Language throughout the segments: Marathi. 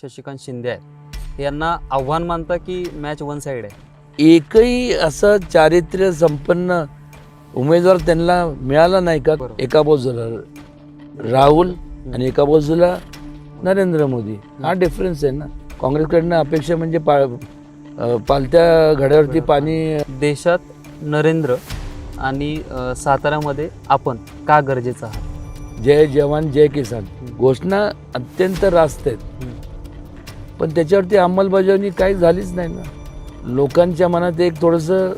शशिकांत शिंदे आहेत. यांना आव्हान मानता की मॅच वन साईड आहे. एकही असं चारित्र्य संपन्न उमेदवार त्यांना मिळाला नाही का. एका बाजूला राहुल आणि एका बाजूला नरेंद्र मोदी. हा डिफरन्स आहे ना. काँग्रेसकडनं अपेक्षा म्हणजे पा पालत्या घड्यावरती पाणी देशात नरेंद्र आणि साताऱ्यामध्ये आपण का गरजेचं आहात? जय जवान जय किसान. घोषणा अत्यंत रास्त आहेत. पण त्याच्यावरती अंमलबजावणी काही झालीच नाही ना. लोकांच्या मनात एक थोडंसं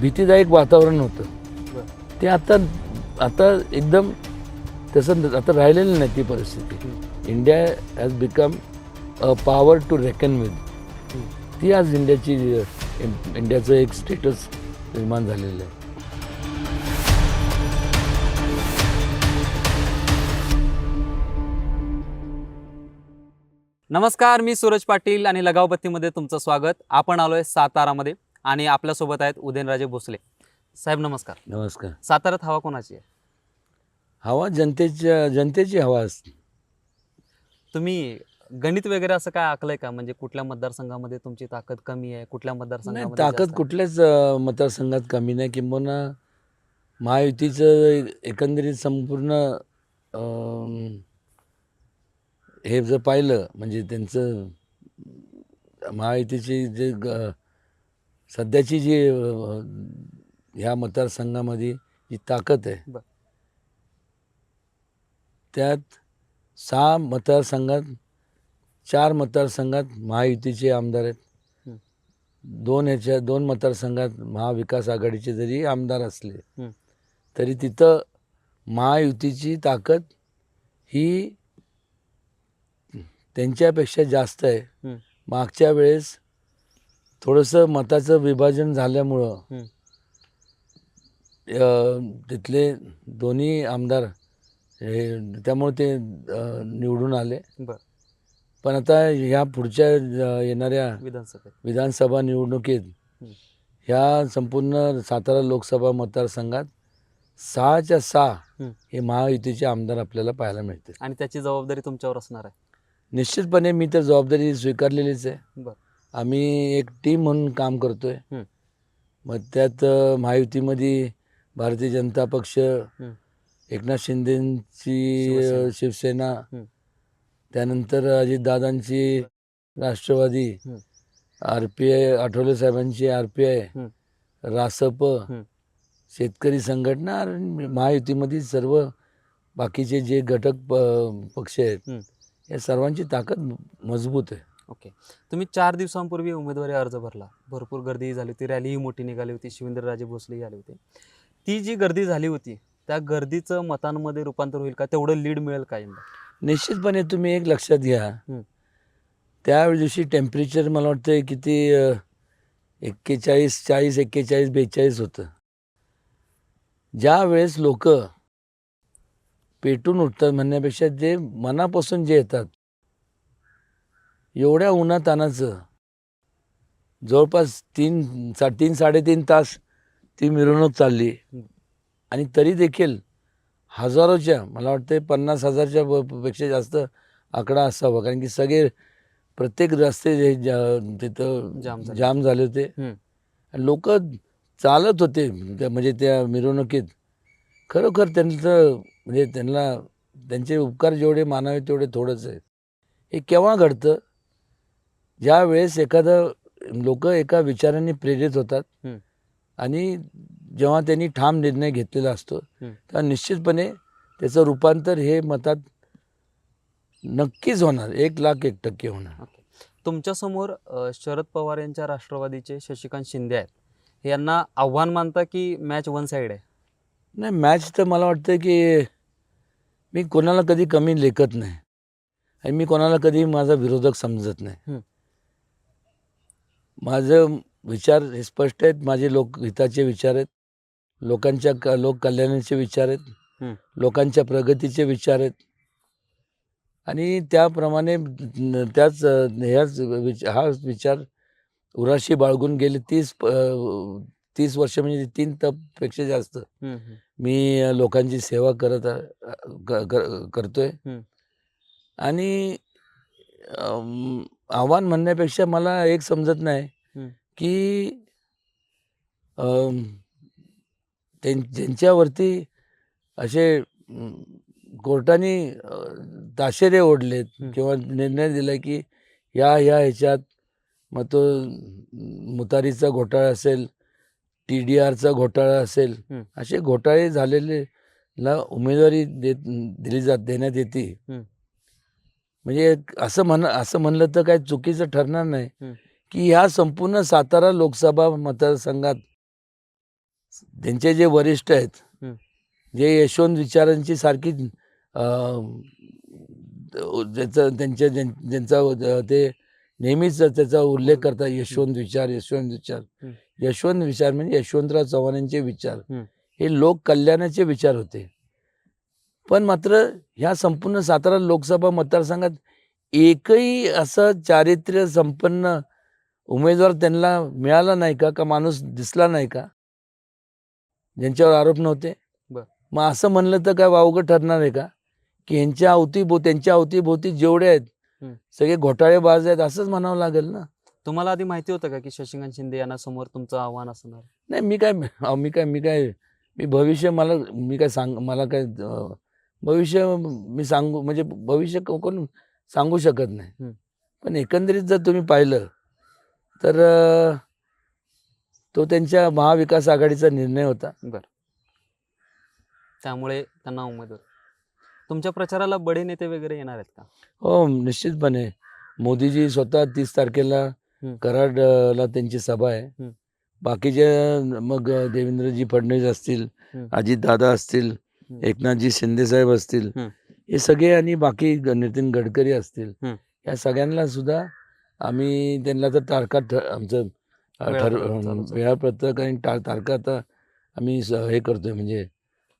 भीतीदायक वातावरण होतं. ते आता आता एकदम तसं आता राहिलेलं नाही ती परिस्थिती. India has become a power to reckon with ती आज इंडियाची इंडियाचं एक स्टेटस निर्माण झालेलं आहे. नमस्कार मी सूरज पाटील आणि लगावबत्तीमध्ये तुमचं स्वागत. आपण आलोय सातारामध्ये आणि आपल्यासोबत आहेत उदयनराजे भोसले. साहेब नमस्कार. नमस्कार. साताऱ्यात हवा कोणाची आहे? हवा जनतेच्या जनतेची हवा असते. तुम्ही गणित वगैरे असं काय आकलंय का? म्हणजे कुठल्या मतदारसंघामध्ये तुमची ताकद कमी आहे? कुठल्या नाही मतदारसंघामध्ये ताकद जास्त? कुठल्याच अ, मतदारसंघात कमी नाही. किंबहुना महायुतीचं एकंदरीत संपूर्ण अम, हे जर पाहिलं म्हणजे त्यांचं महायुतीची जे ग- सध्याची जी ह्या मतदारसंघामध्ये जी ताकद आहे. त्यात सहा मतदारसंघात चार मतदारसंघात महायुतीचे आमदार आहेत दोन ह्याच्या दोन मतदारसंघात महाविकास आघाडीचे जरी आमदार असले. तरी तिथं महायुतीची ताकद ही त्यांच्यापेक्षा जास्त आहे. मागच्या वेळेस थोडंसं मताचं विभाजन झाल्यामुळं तिथले दोन्ही आमदार हे त्यामुळे ते निवडून आले. पण आता ह्या पुढच्या येणाऱ्या विधानसभेत. विधानसभा निवडणुकीत हं. ह्या संपूर्ण सातारा लोकसभा मतदारसंघात सहाच्या सहा हं. हे महायुतीचे आमदार आपल्याला पाहायला मिळते आणि त्याची जबाबदारी तुमच्यावर असणार आहे. निश्चितपणे मी तर जबाबदारी स्वीकारलेलीच आहे आम्ही एक टीम म्हणून काम करतोय हं. मग त्यात महायुतीमध्ये भारतीय जनता पक्ष. एकनाथ शिंदेची शिवसेना. त्यानंतर अजितदादांची Rashtrawadi. R P I Athawale साहेबांची आर पी आय. रासप. शेतकरी संघटना आणि महायुतीमधील सर्व बाकीचे जे घटक प- पक्ष आहेत हं. या सर्वांची ताकद मजबूत आहे. ओके. तुम्ही चार दिवसांपूर्वी उमेदवारी अर्ज भरला. भरपूर गर्दी झाली होती रॅलीही मोठी निघाली होती शिवेंद्रराजे भोसलेही आले होते. ती जी गर्दी झाली होती त्या गर्दीचं मतांमध्ये रूपांतर होईल का? तेवढं लीड मिळेल का यंदा? निश्चितपणे तुम्ही एक लक्षात घ्या. त्या दिवशी टेम्परेचर मला वाटतं किती एक्केचाळीस चाळीस एक्केचाळीस बेचाळीस होतं. ज्या वेळेस लोक पेटून उठतात म्हणण्यापेक्षा जे मनापासून जे येतात एवढ्या उन्हातानाचं जवळपास तीन सा तीन साडेतीन तास ती मिरवणूक चालली. आणि तरी देखील हजारोच्या मला वाटतं पन्नास हजारच्या पेक्षा जास्त आकडा असावा कारण की सगळे प्रत्येक रस्ते जे तिथं जाम झाले. जाम झाले होते. लोक चालत होते त्या- म्हणजे त्या मिरवणुकीत खरोखर त्यांचं म्हणजे त्यांना त्यांचे उपकार जेवढे मानावे तेवढे थोडंच आहे हे केव्हा घडतं? ज्या वेळेस एखादं लोक एका विचाराने प्रेरित होतात. आणि जेव्हा त्यांनी ठाम निर्णय घेतलेला असतो. तेव्हा निश्चितपणे त्याचं रूपांतर हे मतात नक्कीच होणार. एक लाख एक टक्के होणार. तुमच्यासमोर शरद पवार यांच्या राष्ट्रवादीचे शशिकांत शिंदे आहेत. यांना आव्हान मानता की मॅच वन साईड आहे? नाही मॅच तर मला वाटतं की मी कोणाला कधी कमी लेखत नाही. आणि मी कोणाला कधी माझा विरोधक समजत नाही. माझं विचार हे स्पष्ट आहेत. माझे लोकहिताचे विचार आहेत. लोकांच्या क लोककल्याणाचे विचार आहेत. लोकांच्या प्रगतीचे विचार आहेत. आणि त्याप्रमाणे त्याच ह्याच विच हा विचार उराशी बाळगून गेले तीस तीस वर्ष म्हणजे तीन तपपेक्षा जास्त. मी लोकांची सेवा करत करतोय. आणि आव्हान म्हणण्यापेक्षा मला एक समजत नाही. की ज्यांच्यावरती असे कोर्टाने ताशेरे ओढलेत. किंवा निर्णय दिला की या ह्या ह्याच्यात मग तो मुतारीचा घोटाळा असेल टी डी आरचा घोटाळा असेल. असे घोटाळे झालेले ला उमेदवारी देत दिली जात देण्यात येते. म्हणजे असं म्हण असं म्हणलं तर काही चुकीचं ठरणार नाही. की ह्या संपूर्ण सातारा लोकसभा मतदारसंघात त्यांचे जे वरिष्ठ आहेत. जे यशवंत विचारांची सारखी ज्याचं त्यांच्या ज्यां- ज्यांचा ते नेहमीच त्याचा उल्लेख करतात यशवंत विचार यशवंत विचार. यशवंत विचार म्हणजे यशवंतराव चव्हाणांचे विचार हम्म. हे लोक कल्याणाचे विचार होते पण मात्र ह्या संपूर्ण सातारा लोकसभा मतदारसंघात एकही असं चारित्र्य संपन्न उमेदवार त्यांना मिळाला नाही का का माणूस दिसला नाही का ज्यांच्यावर आरोप नव्हते. मग असं म्हणलं तर काय वावगं ठरणार आहे का की यांच्या अवतीभो त्यांच्या अवतीभोवती जेवढे आहेत. सगळे घोटाळेबाज आहेत असंच म्हणावं लागेल ना तुम्हाला आधी माहिती होतं का की शशिकांत शिंदे यांना समोर तुमचं आव्हान असणार? नाही मी काय अहो, मी काय मी काय मी भविष्य मला मी काय सांग मला काय अं, भविष्य मी सांगू म्हणजे भविष्य को- कोण सांगू शकत नाही. पण एकंदरीत जर तुम्ही पाहिलं तर अं, तो त्यांच्या महाविकास आघाडीचा निर्णय होता. त्यामुळे त्यांना उमेदवार. तुमच्या प्रचाराला बडे नेते वगैरे येणार आहेत का? हो निश्चितपणे. मोदीजी स्वतः तीस तारखेला. कराडला त्यांची सभा आहे हम्म. बाकीचे मग देवेंद्रजी फडणवीस असतील हम्म. अजितदादा असतील. एकनाथजी शिंदे साहेब असतील. हे सगळे आणि बाकी नितीन गडकरी असतील. या सगळ्यांना सुद्धा आम्ही त्यांना तर तारखा आमचं ठर वेळापत्रक आणि तारखा आता आम्ही हे करतोय म्हणजे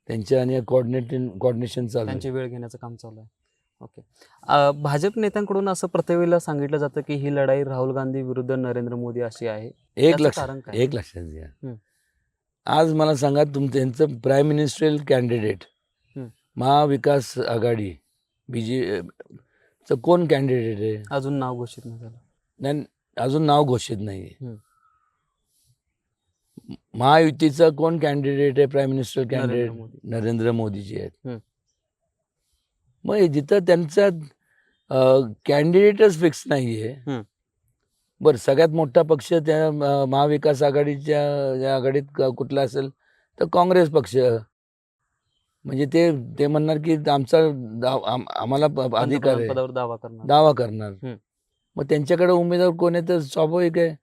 त्यांच्या आणि कोऑर्डिनेटिंग कोऑर्डिनेशन चालू. त्यांची वेळ घेण्याचं काम चालू आहे ओके भाजप नेत्यांकडून असं प्रत्येक सांगितलं जातं की ही लढाई राहुल गांधी विरुद्ध नरेंद्र मोदी अशी आहे एक लक्ष? एक लक्षात घ्या. आज मला सांगा तुम त्यांचं prime ministerial candidate. Maha Vikas Aghadi B J चं कोण कॅन्डिडेट आहे अजून नाव घोषित नाही झालं नाही अजून नाव घोषित नाही. महायुतीचं कोण कॅन्डिडेट आहे prime minister Narendra candidate Modi Narendra Modiji आहेत. मग जिथं त्यांचा कॅन्डिडेटच फिक्स नाही आहे. बरं सगळ्यात मोठा पक्ष त्या महाविकास आघाडीच्या आघाडीत कुठला असेल तर काँग्रेस पक्ष म्हणजे ते ते म्हणणार की आमचा आम्हाला अधिकार दावा करणार दावा करणार. मग त्यांच्याकडे उमेदवार कोण आहे तर स्वाभाविक आहे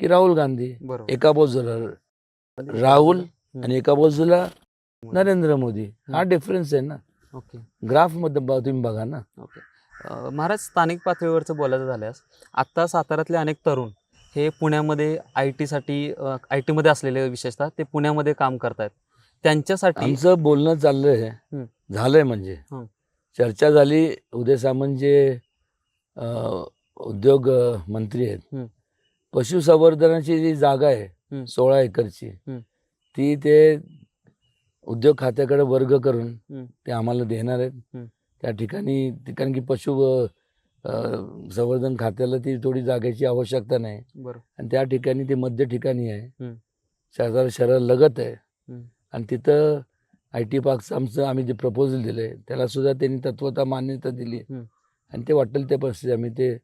की राहुल गांधी एका बाजूला राहुल. आणि एका बाजूला. नरेंद्र मोदी हा. डिफरन्स आहे ना ओके ग्राफमध्ये ब- तुम्ही बघा ना ओके अं, महाराज स्थानिक पातळीवरचं बोलायचं झाल्यास आत्ता साताऱ्यातले अनेक तरुण हे पुण्यामध्ये आय टीसाठी आय टीमध्ये असलेले विशेषतः ते पुण्यामध्ये काम करतायत त्यांच्यासाठी आमचं बोलणं चाललंय. झालंय म्हणजे. चर्चा झाली उदय सामंत जे अं, उद्योग अं, मंत्री आहेत. पशुसंवर्धनाची जी जागा आहे. सोळा एकरची. ती ते उद्योग खात्याकडे वर्ग करून. ते आम्हाला देणार आहेत. त्या ठिकाणी कारण की पशु संवर्धन खात्याला ती थोडी जागेची आवश्यकता नाही आणि त्या ठिकाणी ते मध्य ठिकाणी आहे. सातारा शहरा लगत आहे. आणि तिथं आय टी पार्कचं आमचं आम्ही जे प्रपोजल दिलं आहे त्याला सुद्धा त्यांनी तत्वता मान्यता दिली. आणि ते वाटेल ते पैसे आम्ही ते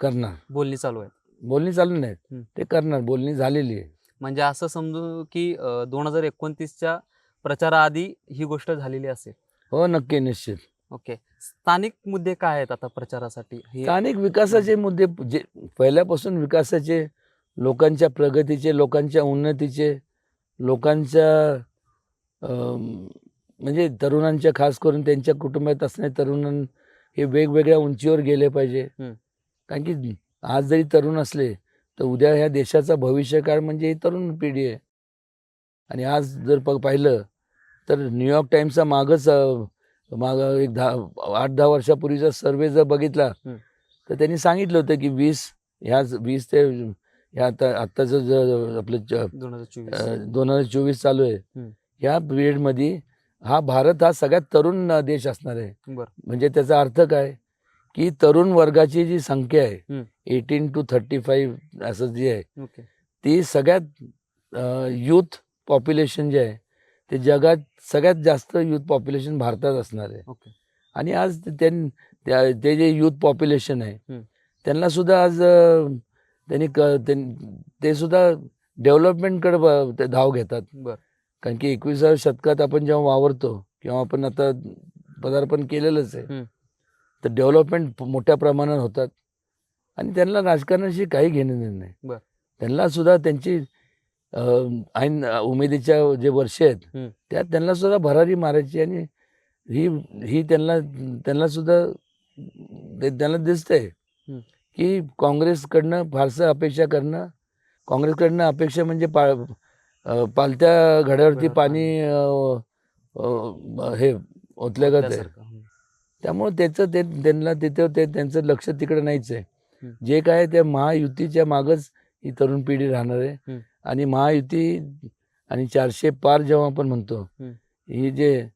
करणार बोलणी चालू आहे बोलणी चालू नाहीत. ते करणार बोलणी झालेली आहे म्हणजे असं समजू की दोन हजार एकोणतीसच्या प्रचाराआधी ही गोष्ट झालेली असेल. हो नक्की निश्चित. ओके. स्थानिक मुद्दे काय आहेत आता प्रचारासाठी? हे स्थानिक विकासाचे मुद्दे जे पहिल्यापासून विकासाचे लोकांच्या प्रगतीचे लोकांच्या उन्नतीचे लोकांच्या म्हणजे तरुणांच्या खास करून त्यांच्या कुटुंबात असणारे तरुण हे वेगवेगळ्या उंचीवर गेले पाहिजे. हम्म. कारण की आज जरी तरुण असले तर उद्या ह्या देशाचा भविष्यकाळ म्हणजे ही तरुण पिढी आहे. आणि आज जर प पाहिलं तर न्यूयॉर्क टाइम्सचा मागच माग एक दहा आठ दहा वर्षापूर्वीचा सर्वे जर बघितला. तर त्यांनी सांगितलं होतं की वीस ह्या वीस ते ह्या आता आत्ताचं जे आपलं दोन हजार चोवीस. चालू आहे. ह्या पिरियडमध्ये हा भारत हा सगळ्यात तरुण देश असणार आहे. म्हणजे त्याचा अर्थ काय? की तरुण वर्गाची जी संख्या आहे. एटीन टू थर्टी फाईव्ह असं जी आहे ती सगळ्यात युथ पॉप्युलेशन जे आहे ते जगात सगळ्यात जास्त युथ पॉप्युलेशन भारतात असणार आहे आणि आज ते- त्यां- त्या- ते जे युथ पॉप्युलेशन आहे. त्यांना सुद्धा आज त्यांनी ते सुद्धा डेव्हलपमेंटकडे धाव घेतात कारण की एकविसाव्या शतकात आपण जेव्हा वावरतो किंवा आपण आता पदार्पण केलेलंच आहे. तर डेव्हलपमेंट मोठ्या प्रमाणात होतात आणि त्यांना राजकारणाशी काही घेणं देणं नाही. त्यांना सुद्धा त्यांची ऐन उमेदीच्या जे वर्ष आहेत. त्यात त्यांना सुद्धा भरारी मारायची आणि ही ही त्यांना त्यांना सुद्धा त्यांना दिसतंय. की काँग्रेसकडनं फारसं अपेक्षा करणं काँग्रेसकडनं अपेक्षा म्हणजे पा पालत्या घड्यावरती घड्यावर पाणी हे त्यासारखं. हम्म. त्यामुळे त्याचं ते त्यांना तिथं ते त्यांचं लक्ष तिकडे नाहीच आहे. जे काय त्या महायुतीच्या मागच ही तरुण पिढी राहणार आहे. आणि महायुती आणि चारशे पार जेव्हा आपण म्हणतो. ही जे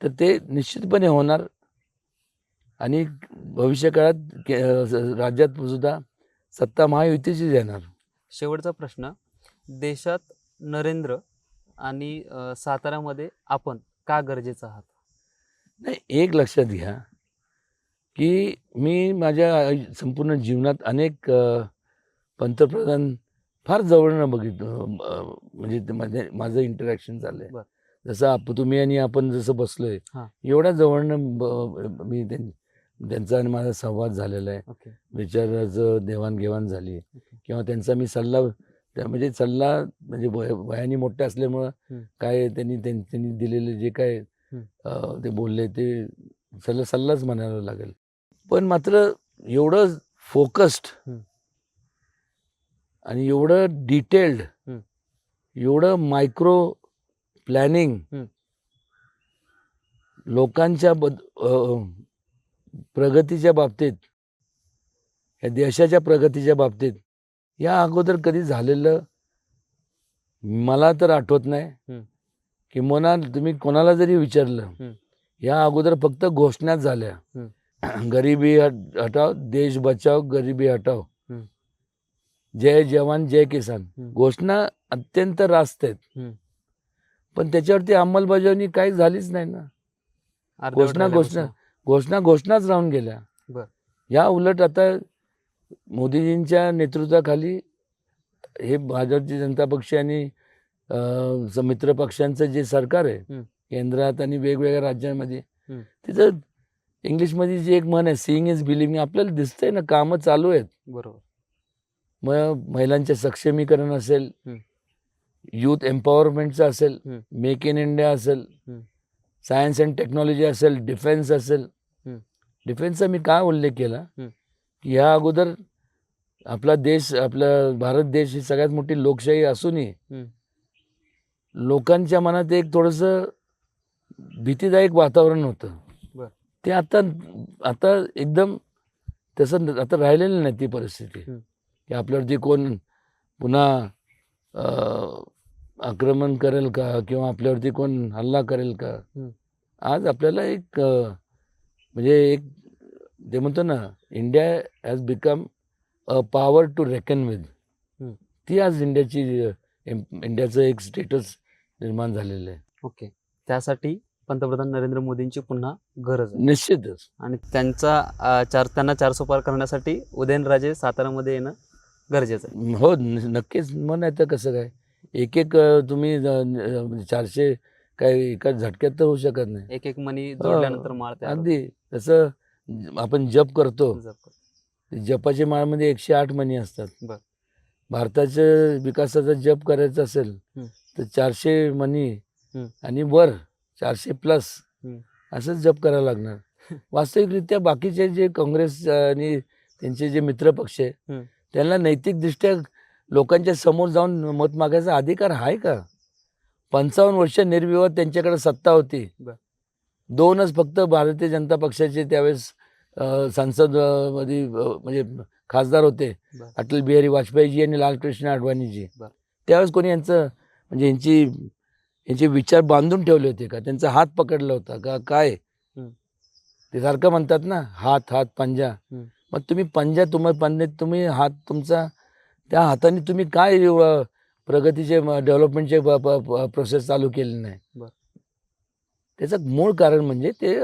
तर ते निश्चितपणे होणार आणि भविष्य काळात के- अं, राज्यात सुद्धा सत्ता महायुतीचीच येणार शेवटचा प्रश्न देशात नरेंद्र आणि साताऱ्यामध्ये आपण का गरजेचं आहात नाही एक लक्षात घ्या की मी माझ्या संपूर्ण जीवनात अनेक पंतप्रधान फार जवळनं बघितलं म्हणजे माझे माझं इंटरॅक्शन बर. जसं आप तुम्ही आणि आपण जसं बसलोय. एवढ्या जवळनं मी त्यां- त्यांचा आणि माझा संवाद झालेला आहे विचाराचं देवाणघेवाण झाली किंवा त्यांचा मी सल्ला त्या म्हणजे सल्ला म्हणजे वय वयाने मोठे असल्यामुळं. काय त्यांनी त्यां- त्यांनी दिलेले जे काय ते बोलले ते सल्ला सल्लाच म्हणायला लागेल पण मात्र एवढं फोकस्ड. आणि एवढं डिटेल्ड. एवढं मायक्रो प्लॅनिंग. लोकांच्या बद प्रगतीच्या बाबतीत या देशाच्या प्रगतीच्या बाबतीत या अगोदर कधी झालेलं मला तर आठवत नाही किंवा तुम्ही कोणाला जरी विचारलं. या अगोदर फक्त घोषणाच झाल्या गरिबी हट- हटाव देश बचाव गरिबी हटाव. जय जवान जय किसान. घोषणा अत्यंत रास्त आहेत. पण त्याच्यावरती अंमलबजावणी काही झालीच नाही ना घोषणा- घोषणा. घोषणा घोषणाच राहून गेल्या. या उलट आता मोदीजींच्या नेतृत्वाखाली हे भारतीय जनता पक्ष आणि मित्र पक्षांचं जे सरकार आहे. केंद्रात आणि वेगवेगळ्या राज्यांमध्ये. तिथं इंग्लिशमध्ये जी एक म्हण आहे सिईंग इज बिलिव्हिंग आपल्याला दिसतंय ना कामं चालू आहेत बरोबर मग महिलांचे सक्षमीकरण असेल. युथ एम्पॉवरमेंटचं असेल. मेक इन इंडिया असेल. सायन्स अँड टेक्नॉलॉजी असेल डिफेन्स असेल. डिफेन्सचा मी काय उल्लेख केला. की ह्या अगोदर आपला देश आपला भारत देश ही सगळ्यात मोठी लोकशाही असूनही. लोकांच्या मनात एक थोडंसं भीतीदायक वातावरण होतं. ते आता आता एकदम तसं आता राहिलेलं नाही ती परिस्थिती. की आपल्यावरती कोण पुन्हा आक्रमण करेल का किंवा आपल्यावरती कोण हल्ला करेल का. आज आपल्याला एक म्हणजे एक ते म्हणतो ना India has become a power to reckon with. ती आज इंडियाची इंडियाचं एक स्टेटस निर्माण झालेलं आहे. ओके. त्यासाठी पंतप्रधान नरेंद्र मोदींची पुन्हा गरज आहे. निश्चितच. आणि त्यांचा अ, चार त्यांना चारसो पार करण्यासाठी उदयनराजे सातारामध्ये येणं गरजेचं आहे. हो न- नक्कीच. मग नाही तर कसं काय? एक एक तुम्ही चारशे काय एका झटक्यात तर होऊ शकत नाही. एक एक मनी जोडल्यानंतर माळ तयार अगदी. तसं आपण जप करतो. जप. जपाच्या माळमध्ये एकशे आठ मणी असतात. बर. भारताच्या विकासाचा जप करायचा असेल. तर चारशे मनी. आणि वर चारशे प्लस. असंच जप करायला लागणार वास्तविकरित्या बाकीचे जे काँग्रेस आणि त्यांचे जे मित्रपक्ष आहे हम्म. त्यांना नैतिकदृष्ट्या लोकांच्या समोर जाऊन मत मागायचा अधिकार आहे का पंचावन्न वर्ष निर्विवाद त्यांच्याकडे सत्ता होती. दोनच फक्त भारतीय जनता पक्षाचे त्यावेळेस संसदमध्ये म्हणजे खासदार होते. अटल बिहारी वाजपेयीजी आणि लालकृष्ण अडवाणीजी. त्यावेळेस कोणी यांचं म्हणजे यांची यांचे विचार बांधून ठेवले होते का त्यांचा हात पकडला होता का काय. ते सारखं म्हणतात ना हात हात पंजा. मग तुम्ही पंजा तुम्ही पंजे तुम्ही हात तुमचा त्या हाताने तुम्ही काय प्रगतीचे डेव्हलपमेंटचे प्रोसेस चालू केले नाही. त्याचं मूळ कारण म्हणजे ते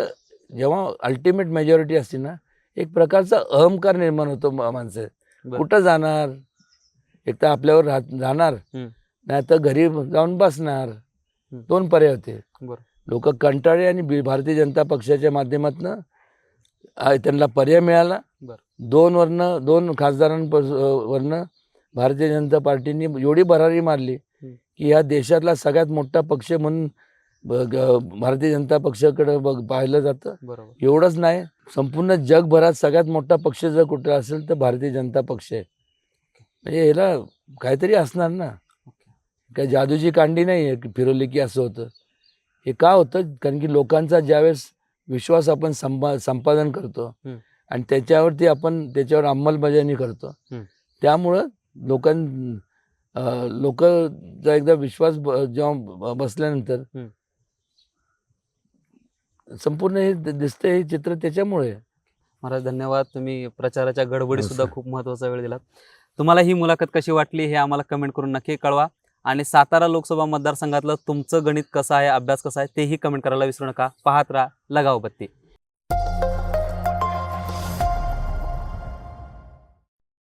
जेव्हा अल्टिमेट मेजॉरिटी असते ना एक प्रकारचा अहंकार निर्माण होतो माणसं. कुठं जाणार एक तर आपल्यावर हम्म. नाही तर घरी जाऊन बसणार. दोन पर्याय होते. लोक कंटाळे आणि बी- भारतीय जनता पक्षाच्या माध्यमातून त्यांना पर्याय मिळाला. दोन वरनं दोन खासदारांवरनं भारतीय जनता पार्टीने एवढी भरारी मारली. की या देशातला सगळ्यात मोठा पक्ष म्हणून भारतीय जनता पक्षाकडे बघ पाहिलं जातं. एवढंच नाही संपूर्ण जगभरात सगळ्यात मोठा पक्ष जर कुठं असेल तर भारतीय जनता पक्ष आहे. म्हणजे ह्याला काहीतरी असणार ना. काय जादूची कांडी नाही आहे की फिरवली की असं होतं हे का होतं कारण की लोकांचा ज्यावेळेस विश्वास आपण संपा संपादन करतो. आणि त्याच्यावरती आपण त्याच्यावर अंमलबजावणी करतो. त्यामुळं लोकां लोकचा एकदा विश्वास जेव्हा बसल्यानंतर. संपूर्ण हे दिसतंय हे चित्र त्याच्यामुळे. महाराज धन्यवाद तुम्ही प्रचाराच्या गडबडी सुद्धा. खूप महत्त्वाचा वेळ दिलात तुम्हाला ही मुलाखत कशी वाटली हे आम्हाला कमेंट करून नक्की कळवा आणि सातारा लोकसभा मतदारसंघातलं तुमचं गणित कसं आहे अभ्यास कसा आहे तेही कमेंट करायला विसरू नका. पाहत राहा लगाव बत्ती.